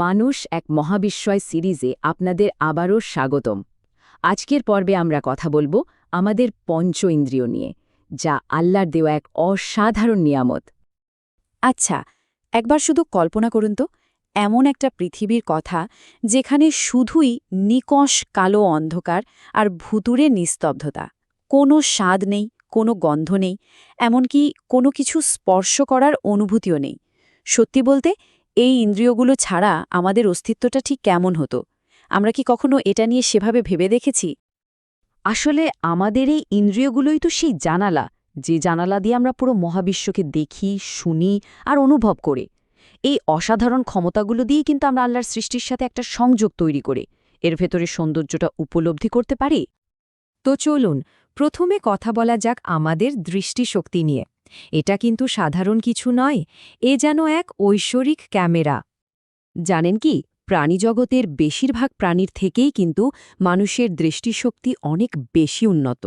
মানুষ এক মহাবিস্ময় সিরিজে আপনাদের আবারও স্বাগতম। আজকের পর্বে আমরা কথা বলব আমাদের পঞ্চ ইন্দ্রিয় নিয়ে, যা আল্লাহর দেওয়া এক অসাধারণ নিয়ামত। আচ্ছা একবার শুধু কল্পনা করুন তো, এমন একটা পৃথিবীর কথা যেখানে শুধুই নিকষ কালো অন্ধকার আর ভুতুরে নিস্তব্ধতা। কোনো স্বাদ নেই, কোনো গন্ধ নেই, এমনকি কোনো কিছু স্পর্শ করার অনুভূতিও নেই। সত্যি বলতে এই ইন্দ্রিয়গুলো ছাড়া আমাদের অস্তিত্বটা ঠিক কেমন হতো? আমরা কি কখনো এটা নিয়ে সেভাবে ভেবে দেখেছি? আসলে আমাদের এই ইন্দ্রিয়গুলোই তো সেই জানালা, যে জানালা দিয়ে আমরা পুরো মহাবিশ্বকে দেখি, শুনি আর অনুভব করে। এই অসাধারণ ক্ষমতাগুলো দিয়ে কিন্তু আমরা আল্লাহর সৃষ্টির সাথে একটা সংযোগ তৈরি করে। এর ভেতরে সৌন্দর্যটা উপলব্ধি করতে পারি? তো চলুন, প্রথমে কথা বলা যাক আমাদের দৃষ্টিশক্তি নিয়ে। এটা কিন্তু সাধারণ কিছু নয়, এ যেন এক ঐশ্বরিক ক্যামেরা। জানেন কি প্রাণীজগতের বেশিরভাগ প্রাণীর থেকেই কিন্তু মানুষের দৃষ্টিশক্তি অনেক বেশি উন্নত।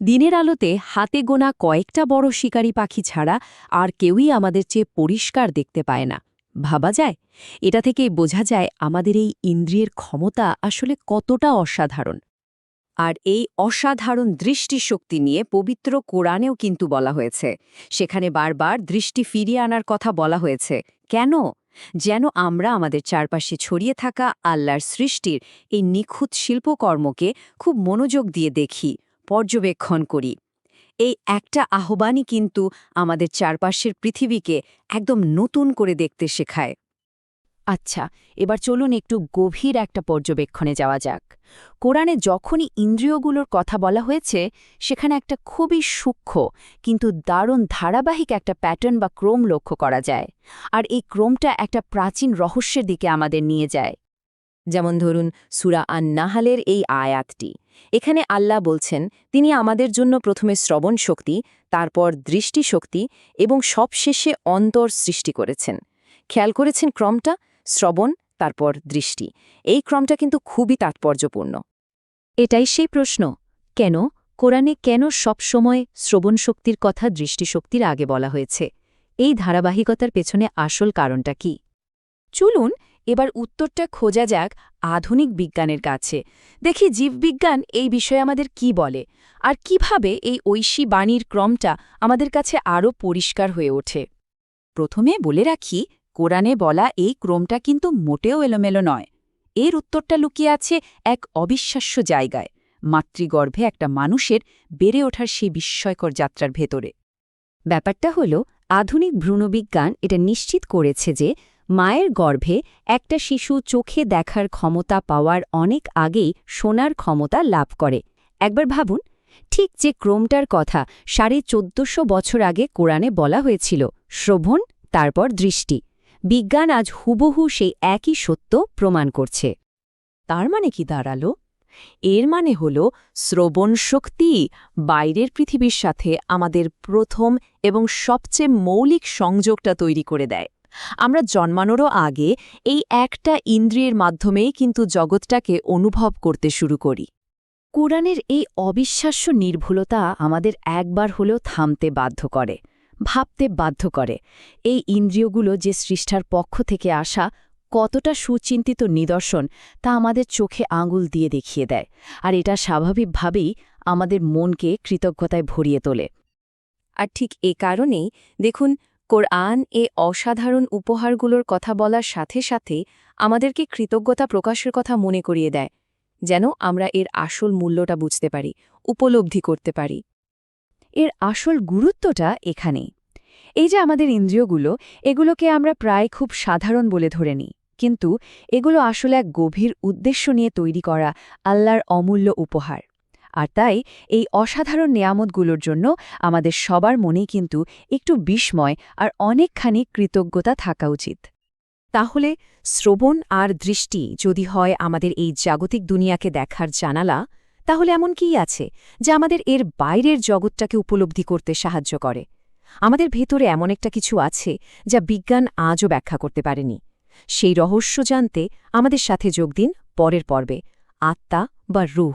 দিনের আলোতে হাতে গোনা কয়েকটা বড় শিকারী পাখি ছাড়া আর কেউই আমাদের চেয়ে পরিষ্কার দেখতে পায় না। ভাবা যায়, এটা থেকেই বোঝা যায় আমাদের এই ইন্দ্রিয়ের ক্ষমতা আসলে কতটা অসাধারণ। আর এই অসাধারণ দৃষ্টিশক্তি নিয়ে পবিত্র কোরআনেও কিন্তু বলা হয়েছে। সেখানে বারবার দৃষ্টি ফিরিয়ে আনার কথা বলা হয়েছে। কেন? যেন আমরা আমাদের চারপাশে ছড়িয়ে থাকা আল্লাহর সৃষ্টির এই নিখুঁত শিল্পকর্মকে খুব মনোযোগ দিয়ে দেখি, পর্যবেক্ষণ করি। এই একটা আহ্বানই কিন্তু আমাদের চারপাশের পৃথিবীকে একদম নতুন করে দেখতে শেখায়। আচ্ছা এবার চলুন একটু গভীর একটা পর্যবেক্ষণে যাওয়া যাক। কোরআনে যখনই ইন্দ্রিয়গুলোর কথা বলা হয়েছে, সেখানে একটা খুবই সূক্ষ্ম কিন্তু দারুণ ধারাবাহিক একটা প্যাটার্ন বা ক্রম লক্ষ্য করা যায়। আর এই ক্রমটা একটা প্রাচীন রহস্যের দিকে আমাদের নিয়ে যায়। যেমন ধরুন, সুরা আন নাহালের এই আয়াতটি। এখানে আল্লাহ বলছেন, তিনি আমাদের জন্য প্রথমে শ্রবণ শক্তি, তারপর দৃষ্টিশক্তি এবং সবশেষে অন্তর সৃষ্টি করেছেন। খেয়াল করেছেন ক্রমটা? শ্রবণ, তারপর দৃষ্টি। এই ক্রমটা কিন্তু খুবই তাৎপর্যপূর্ণ। এটাই সেই প্রশ্ন, কেন কোরআনে কেন সবসময় শ্রবণ শক্তির কথা দৃষ্টিশক্তির আগে বলা হয়েছে? এই ধারাবাহিকতার পেছনে আসল কারণটা কি? চলুন এবার উত্তরটা খোঁজা যাক আধুনিক বিজ্ঞানের কাছে। দেখি জীববিজ্ঞান এই বিষয়ে আমাদের কি বলে, আর কীভাবে এই ঐশী বাণীর ক্রমটা আমাদের কাছে আরও পরিষ্কার হয়ে ওঠে। প্রথমে বলে রাখি কোরআনে বলা এই ক্রমটা কিন্তু মোটেও এলোমেলো নয়। এর উত্তরটা লুকিয়ে আছে এক অবিশ্বাস্য জায়গায়, মাতৃগর্ভে একটা মানুষের বেড়ে ওঠার সেই বিস্ময়কর যাত্রার ভেতরে। ব্যাপারটা হল, আধুনিক ভ্রূণবিজ্ঞান এটা নিশ্চিত করেছে যে মায়ের গর্ভে একটা শিশু চোখে দেখার ক্ষমতা পাওয়ার অনেক আগেই শোনার ক্ষমতা লাভ করে। একবার ভাবুন, ঠিক যে ক্রমটার কথা সাড়ে চোদ্দশো বছর আগে কোরআনে বলা হয়েছিল, শ্রবণ, তারপর দৃষ্টি। বিজ্ঞান আজ হুবহু সেই একই সত্য প্রমাণ করছে। তার মানে কি দাঁড়াল? এর মানে হল শ্রবণ শক্তি বাইরের পৃথিবীর সাথে আমাদের প্রথম এবং সবচেয়ে মৌলিক সংযোগটা তৈরি করে দেয়। আমরা জন্মানোরও আগে এই একটা ইন্দ্রিয়ের মাধ্যমেই কিন্তু জগৎটাকে অনুভব করতে শুরু করি। কোরআনের এই অবিশ্বাস্য নির্ভুলতা আমাদের একবার হলেও থামতে বাধ্য করে। ভাবতে বাধ্য করে। এই ইন্দ্রিয়গুলো যে সৃষ্টার পক্ষ থেকে আসা কতটা সুচিন্তিত নিদর্শন তা আমাদের চোখে আঙুল দিয়ে দেখিয়ে দেয়, আর এটা স্বাভাবিকভাবেই আমাদের মনকে কৃতজ্ঞতায় ভরিয়ে তোলে। আর ঠিক এ কারণেই দেখুন, কোরআন এ অসাধারণ উপহারগুলোর কথা বলার সাথে সাথে আমাদেরকে কৃতজ্ঞতা প্রকাশের কথা মনে করিয়ে দেয়, যেন আমরা এর আসল মূল্যটা বুঝতে পারি, উপলব্ধি করতে পারি। এর আসল গুরুত্বটা এখানে এই যে আমাদের ইন্দ্রিয়গুলো, এগুলোকে আমরা প্রায় খুব সাধারণ বলে ধরে নিই। কিন্তু এগুলো আসলে এক গভীর উদ্দেশ্য নিয়ে তৈরি করা আল্লাহর অমূল্য উপহার। আর তাই এই অসাধারণ নেয়ামতগুলোর জন্য আমাদের সবার মনেই কিন্তু একটু বিস্ময় আর অনেকখানি কৃতজ্ঞতা থাকা উচিত। তাহলে শ্রবণ আর দৃষ্টি যদি হয় আমাদের এই জাগতিক দুনিয়াকে দেখার জানালা তাহলে এমন কি আছে যা আমাদের এর বাইরের জগৎটাকে উপলব্ধি করতে সাহায্য করে? আমাদের ভেতরে এমন একটা কিছু আছে যা বিজ্ঞান আজও ব্যাখ্যা করতে পারেনি। সেই রহস্য জানতে আমাদের সাথে যোগ দিন পরের পর্বে। আত্মা বা রুহ।